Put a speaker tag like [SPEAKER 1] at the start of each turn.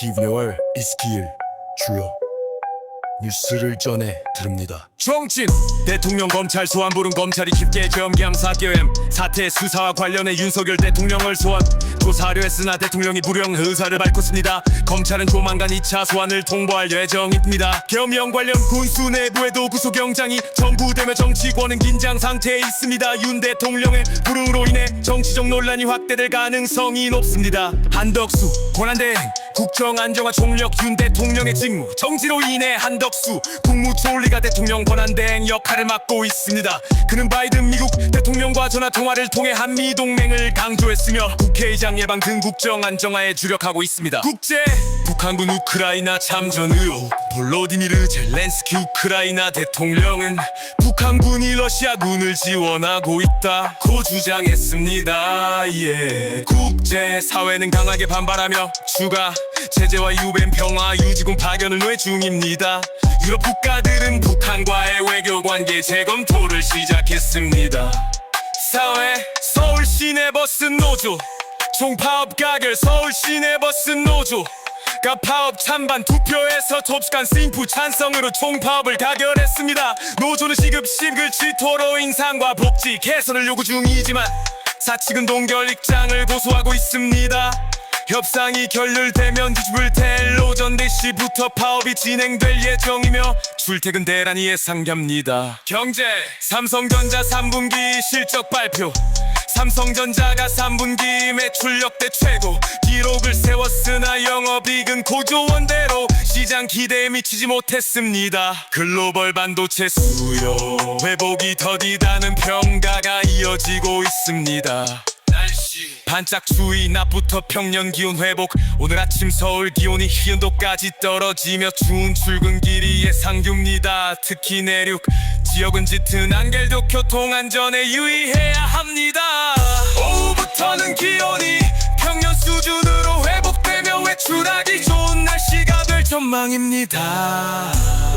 [SPEAKER 1] 김여월 이스킬 주요 뉴스를 전해 드립니다.
[SPEAKER 2] 정진 대통령 검찰 소환 부른 검찰이 깊게 겸기함 사교엠 사태 수사와 관련해 윤석열 대통령을 소환. 조사하려 했으나 대통령이 불영 의사를 밝혔습니다. 검찰은 조만간 2차 소환을 통보할 예정입니다. 겸영 관련 군수 내부에도 구속영장이 청구되며 정치권은 긴장 상태에 있습니다. 윤 대통령의 불응으로 인해 정치적 논란이 확대될 가능성이 높습니다. 한덕수 권한대행 국정 안정화 총력 윤 대통령의 직무 정지로 인해 한덕수 국무총리가 대통령 권한 대행 역할을 맡고 있습니다. 그는 바이든 미국 대통령과 전화 통화를 통해 한미 동맹을 강조했으며 국회의장 예방 등 국정 안정화에 주력하고 있습니다. 국제 북한군 우크라이나 참전 의혹 볼로디미르 젤렌스키 우크라이나 대통령은 북한군이 러시아군을 지원하고 있다 고 주장했습니다. 예. 국제 사회는 강하게 반발하며 추가 제재와 유엔 평화 유지군 파견을 노예 중입니다. 유럽 국가들은 북한과의 외교 관계 재검토를 시작했습니다. 사회 서울 시내버스 노조 총파업 가결 서울 시내버스 노조 가파업 찬반 투표에서 톱스간 심프 찬성으로 총파업을 가결했습니다 노조는 시급 시글 취토로 인상과 복지 개선을 요구 중이지만 사측은 동결 입장을 고수하고 있습니다 협상이 결렬되면 뒤집을 텔 오전 4시부터 파업이 진행될 예정이며 출퇴근 대란이 예상됩니다. 경제. 삼성전자 3분기 실적 발표. 삼성전자가 3분기 매출 역대 최고. 기록을 세웠으나 영업이익은 고조원대로 시장 기대에 미치지 못했습니다. 글로벌 반도체 수요. 회복이 더디다는 평가가 이어지고 있습니다 반짝 추위 낮부터 평년 기온 회복. 오늘 아침 서울 기온이 희은도까지 떨어지며 추운 출근길이 예상됩니다. 특히 내륙. 지역은 짙은 안개도 교통안전에 유의해야 합니다. 오후부터는 기온이 평년 수준으로 회복되며 외출하기 좋은 날씨가 될 전망입니다